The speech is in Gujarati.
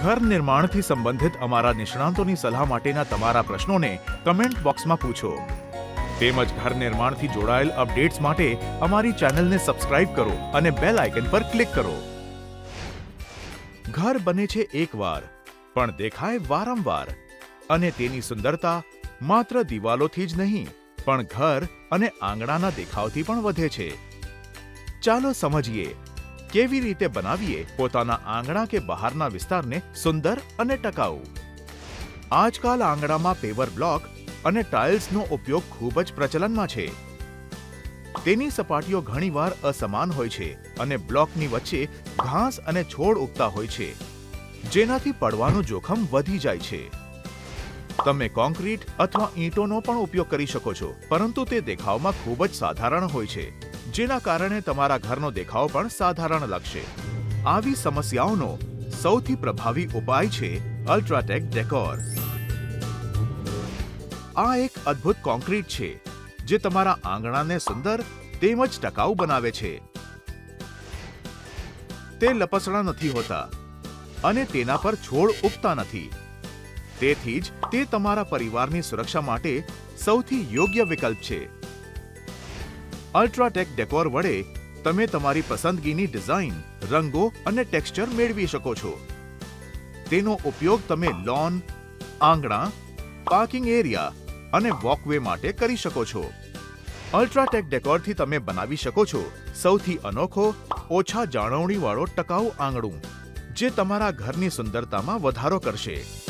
ઘર નિર્માણથી સંબંધિત અમારા નિષ્ણાંતોની સલાહ માટેના તમારા પ્રશ્નોને કમેન્ટ બોક્સમાં પૂછો. તેમજ ઘર નિર્માણથી જોડાયેલ અપડેટ્સ માટે અમારી ચેનલને સબસ્ક્રાઇબ કરો અને બેલ આઇકન પર ક્લિક કરો. ઘર બને છે એકવાર, પણ દેખાય વારંવાર. અને તેની સુંદરતા માત્ર દિવાલોથી જ નહીં, પણ ઘર અને આંગણાના દેખાવથી પણ વધે છે. ચાલો સમજીએ કેવી રીતે બનાવીએ પોતાના આંગણા કે બહારના વિસ્તારને સુંદર અને ટકાઉ? આજકાલ આંગણામાં પેવર બ્લોક અને ટાઇલ્સનો ઉપયોગ ખૂબ જ પ્રચલનમાં છે. તેની સપાટીઓ ઘણીવાર અસમાન હોય છે અને બ્લોકની વચ્ચે ઘાસ અને છોડ ઉગતા હોય છે, જેનાથી પડવાનું જોખમ વધી જાય છે. તમે કોન્ક્રીટ અથવા ઈંટોનો પણ ઉપયોગ કરી શકો છો, પરંતુ તે દેખાવમાં ખૂબ જ સાધારણ હોય છે. જેના કારણે તમારા ઘરનો દેખાવ પણ સાધારણ લાગશે. આવી સમસ્યાઓનો સૌથી પ્રભાવી ઉપાય છે અલ્ટ્રાટેક ડેકોર આ એક અદ્ભુત કોન્ક્રીટ છે, જે તમારા આંગણાને સુંદર તેમજ ટકાઉ બનાવે છે. તે લપસણા નથી હોતા અને તેના પર છોડ ઉગતા નથી. તેથી જ તે તમારા પરિવારની સુરક્ષા માટે સૌથી યોગ્ય વિકલ્પ છે. અલ્ટ્રાટેક ડેકોર વડે તમે તમારી પસંદગીની ડિઝાઇન, રંગો અને ટેક્સચર મેળવી શકો છો. તેનો ઉપયોગ તમે લોન આંગણા પાર્કિંગ એરિયા અને વોકવે માટે કરી શકો છો. અલ્ટ્રાટેક ડેકોરથી તમે બનાવી શકો છો સૌથી અનોખો, ઓછા જાળવણીવાળો ટકાઉ આંગણું, જે તમારા ઘરની સુંદરતામાં વધારો કરશે.